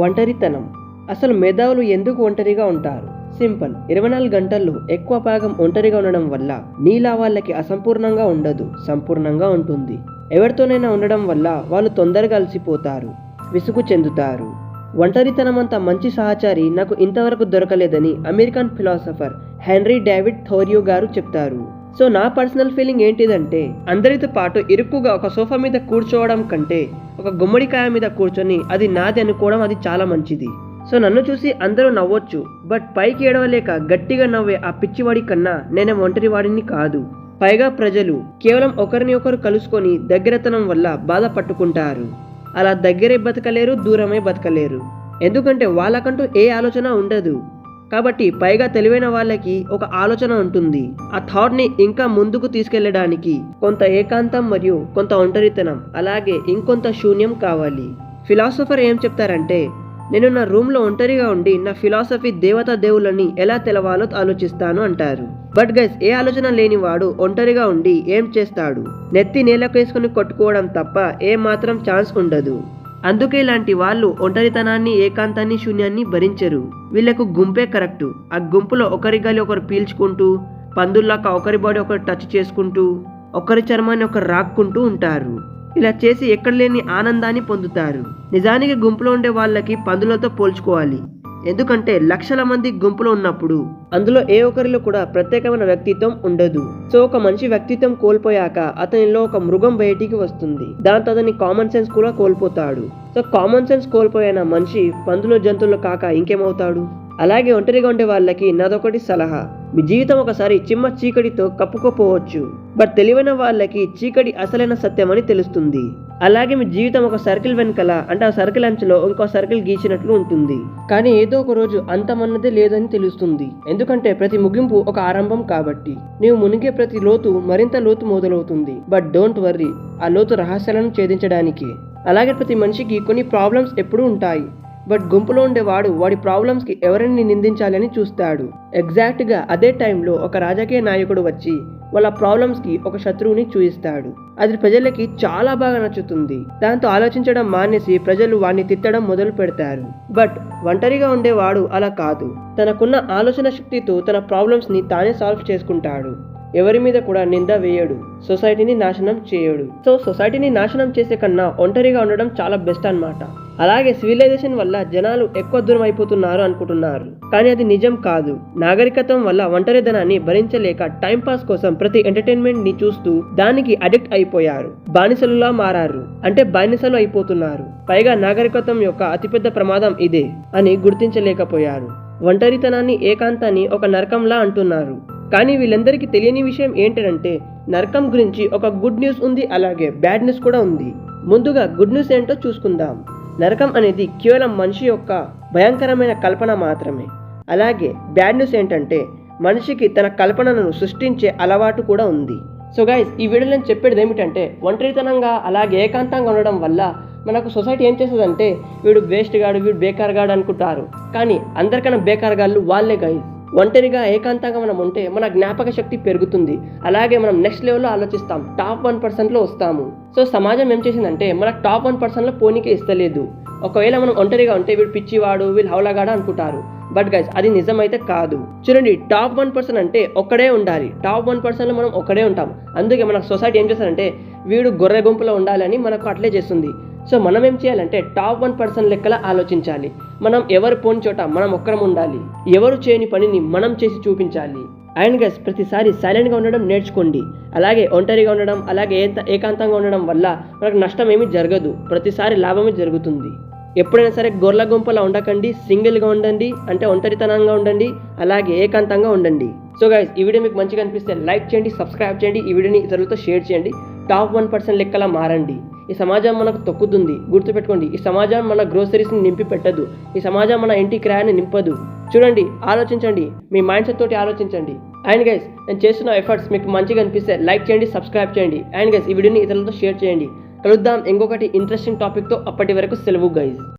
ఒంటరితనం. అసలు మేధావులు ఎందుకు ఒంటరిగా ఉంటారు? సింపుల్. ఇరవై నాలుగు గంటల్లో ఎక్కువ భాగం ఒంటరిగా ఉండడం వల్ల నీలా వాళ్ళకి అసంపూర్ణంగా ఉండదు సంపూర్ణంగా ఉంటుంది. ఎవరితోనైనా ఉండడం వల్ల వాళ్ళు తొందరగా అలసిపోతారు విసుగు చెందుతారు. ఒంటరితనం అంత మంచి సహచారి నాకు ఇంతవరకు దొరకలేదని American philosopher Henry David Thoreau గారు చెప్తారు. సో నా పర్సనల్ ఫీలింగ్ ఏంటిదంటే అందరితో పాటు ఇరుక్కుగా ఒక సోఫా మీద కూర్చోవడం కంటే ఒక గుమ్మడికాయ మీద కూర్చొని అది నాది అనుకోవడం అది చాలా మంచిది. సో నన్ను చూసి అందరూ నవ్వొచ్చు బట్ పైకి ఏడవలేక గట్టిగా నవ్వే ఆ పిచ్చివాడి కన్నా నేనే ఒంటరి వాడిని కాదు. పైగా ప్రజలు కేవలం ఒకరిని ఒకరు కలుసుకొని దగ్గరతనం వల్ల బాధ పట్టుకుంటారు. అలా దగ్గరే బతకలేరు దూరమే బతకలేరు. ఎందుకంటే వాళ్ళకంటూ ఏ ఆలోచన ఉండదు. కాబట్టి పైగా తెలివైన వాళ్ళకి ఒక ఆలోచన ఉంటుంది. ఆ థాట్ని ఇంకా ముందుకు తీసుకెళ్ళడానికి కొంత ఏకాంతం మరియు కొంత ఒంటరితనం అలాగే ఇంకొంత శూన్యం కావాలి. ఫిలాసఫర్ ఏం చెప్తారంటే నేను నా రూమ్లో ఒంటరిగా ఉండి నా ఫిలాసఫీ దేవతా దేవుళ్ళని ఎలా తెలవాలో ఆలోచిస్తాను అంటారు. బట్ గైస్ ఏ ఆలోచన లేనివాడు ఒంటరిగా ఉండి ఏం చేస్తాడు? నెత్తి నేలకేసుకుని కొట్టుకోవడం తప్ప ఏ మాత్రం ఛాన్స్ ఉండదు. అందుకే ఇలాంటి వాళ్ళు ఒంటరితనాన్ని ఏకాంతాన్ని శూన్యాన్ని భరించరు. వీళ్ళకు గుంపే కరెక్టు. ఆ గుంపులో ఒకరి గాలి ఒకరు పీల్చుకుంటూ పందుల్లాక ఒకరి బాడీ ఒకరు టచ్ చేసుకుంటూ ఒకరి చర్మాన్ని ఒకరు రాక్కుంటూ ఉంటారు. ఇలా చేసి ఎక్కడ లేని ఆనందాన్ని పొందుతారు. నిజానికి గుంపులో ఉండే వాళ్ళకి పందులతో పోల్చుకోవాలి. ఎందుకంటే లక్షల మంది గుంపులో ఉన్నప్పుడు అందులో ఏ ఒక్కరిలో కూడా ప్రత్యేకమైన వ్యక్తిత్వం ఉండదు. సో ఒక మనిషి వ్యక్తిత్వం కోల్పోయాక అతనిలో ఒక మృగం బయటికి వస్తుంది. దాంతో అతని కామన్ సెన్స్ కూడా కోల్పోతాడు. సో కామన్ సెన్స్ కోల్పోయిన మనిషి పందులు జంతువులు కాక ఇంకేమవుతాడు? అలాగే ఒంటరిగా ఉండే వాళ్ళకి నాదొకటి సలహా. మీ జీవితం ఒకసారి చిమ్మ చీకటితో కప్పుకోపోవచ్చు. బట్ తెలివైన వాళ్ళకి చీకటి అసలైన సత్యం అని తెలుస్తుంది. అలాగే మీ జీవితం ఒక సర్కిల్ వెనకల అంటే ఆ సర్కిల్ అంచులో ఇంకో సర్కిల్ గీచినట్లు ఉంటుంది. కానీ ఏదో ఒక రోజు అంతమన్నదే లేదని తెలుస్తుంది. ఎందుకంటే ప్రతి ముగింపు ఒక ఆరంభం కాబట్టి. నీవు మునిగే ప్రతి లోతు మరింత లోతు మొదలవుతుంది. బట్ డోంట్ వర్రీ ఆ లోతు రహస్యాలను ఛేదించడానికి. అలాగే ప్రతి మనిషికి కొన్ని ప్రాబ్లమ్స్ ఎప్పుడూ ఉంటాయి. బట్ గుంపులో ఉండేవాడు వాడి ప్రాబ్లమ్స్కి ఎవరిని నిందించాలని చూస్తాడు. ఎగ్జాక్ట్గా అదే టైంలో ఒక రాజకీయ నాయకుడు వచ్చి వాళ్ళ ప్రాబ్లమ్స్కి ఒక శత్రువుని చూయిస్తాడు. అది ప్రజలకి చాలా బాగా నచ్చుతుంది. దాంతో ఆలోచించడం మానేసి ప్రజలు వాడిని తిట్టడం మొదలు పెడతారు. బట్ ఒంటరిగా ఉండేవాడు అలా కాదు. తనకున్న ఆలోచన శక్తితో తన ప్రాబ్లమ్స్ని తానే సాల్వ్ చేసుకుంటాడు. ఎవరి మీద కూడా నింద వేయడు. సొసైటీని నాశనం చేయడు. సో సొసైటీని నాశనం చేసే కన్నా ఒంటరిగా ఉండడం చాలా బెస్ట్ అనమాట అలాగే సివిలైజేషన్ వల్ల జనాలు ఎక్కువ దూరం అయిపోతున్నారు అనుకుంటున్నారు. కానీ అది నిజం కాదు. నాగరికత్వం వల్ల ఒంటరిధనాన్ని భరించలేక టైం పాస్ కోసం ప్రతి ఎంటర్టైన్మెంట్ని చూస్తూ దానికి అడిక్ట్ అయిపోయారు. బానిసలులా మారారు. అంటే బానిసలు అయిపోతున్నారు. పైగా నాగరికత్వం యొక్క అతిపెద్ద ప్రమాదం ఇదే అని గుర్తించలేకపోయారు. ఒంటరితనాన్ని ఏకాంతాన్ని ఒక నరకంలా అంటున్నారు. కానీ వీళ్ళందరికీ తెలియని విషయం ఏంటంటే నరకం గురించి ఒక గుడ్ న్యూస్ ఉంది అలాగే బ్యాడ్ న్యూస్ కూడా ఉంది. ముందుగా గుడ్ న్యూస్ ఏంటో చూసుకుందాం. నరకం అనేది కేవలం మనిషి యొక్క భయంకరమైన కల్పన మాత్రమే. అలాగే బ్యాడ్ న్యూస్ ఏంటంటే మనిషికి తన కల్పనను సృష్టించే అలవాటు కూడా ఉంది. సో గైస్ ఈ వీడియోలో నేను చెప్పేది ఏమిటంటే ఒంటరితనంగా అలాగే ఏకాంతంగా ఉండడం వల్ల మనకు సొసైటీ ఏం చేస్తుందంటే వీడు వేస్ట్ గాడు వీడు బేకార్ గాడు అనుకుంటారు. కానీ అందరికన్నా బేకార్ గాళ్ళు వాళ్ళే గైస్ ఒంటరిగా ఏకాంతంగా మనం ఉంటే మన జ్ఞాపక శక్తి పెరుగుతుంది. అలాగే మనం నెక్స్ట్ లెవెల్లో ఆలోచిస్తాం. టాప్ వన్ పర్సెంట్లో వస్తాము. సో సమాజం ఏం చేసిందంటే మనకు టాప్ వన్ పర్సెంట్లో పోనీకే ఇస్తలేదు. ఒకవేళ మనం ఒంటరిగా ఉంటే వీడు పిచ్చివాడు వీళ్ళు హౌలగాడు అనుకుంటారు. బట్ గైస్ అది నిజమైతే కాదు. చూడండి టాప్ వన్ పర్సన్ అంటే ఒక్కడే ఉండాలి. టాప్ వన్ పర్సన్లో మనం ఒక్కడే ఉంటాం. అందుకే మన సొసైటీ ఏం చేస్తారంటే వీడు గొర్రె గుంపులో ఉండాలని మనకు అట్లే చేస్తుంది. సో మనం ఏం చేయాలంటే టాప్ వన్ పర్సన్ లెక్కల ఆలోచించాలి. మనం ఎవరు పోని చోట మనం ఒక్కరం ఉండాలి. ఎవరు చేయని పనిని మనం చేసి చూపించాలి. అండ్ గస్ ప్రతిసారి సైలెంట్గా ఉండడం నేర్చుకోండి. అలాగే ఒంటరిగా ఉండడం అలాగే ఏకాంతంగా ఉండడం వల్ల మనకు నష్టం ఏమీ జరగదు. ప్రతిసారి లాభమే జరుగుతుంది. ఎప్పుడైనా సరే గొర్రెల గుంపలా ఉండకండి సింగిల్గా ఉండండి అంటే ఒంటరితనంగా ఉండండి అలాగే ఏకాంతంగా ఉండండి. సో గైస్ ఈ వీడియో మీకు మంచిగా అనిపిస్తే లైక్ చేయండి సబ్స్క్రైబ్ చేయండి ఈ వీడియోని ఇతరులతో షేర్ చేయండి. టాప్ వన్ పర్సెంట్ లెక్కలా మారండి. ఈ సమాజం మనకు తొక్కుతుంది. గుర్తుపెట్టుకోండి ఈ సమాజం మన గ్రోసరీస్ని నింపి పెట్టదు. ఈ సమాజం మన ఇంటి క్రయాన్ని నింపదు. చూడండి ఆలోచించండి మీ మైండ్ సెట్ తోటి ఆలోచించండి. అండ్ గైస్ నేను చేస్తున్న ఎఫర్ట్స్ మీకు మంచిగా అనిపిస్తే లైక్ చేయండి సబ్స్క్రైబ్ చేయండి. అండ్ గైస్ ఈ వీడియోని ఇతరులతో షేర్ చేయండి. కలుద్దాం ఇంకొకటి ఇంట్రెస్టింగ్ టాపిక్తో అప్పటి వరకు సెలవు గైజ్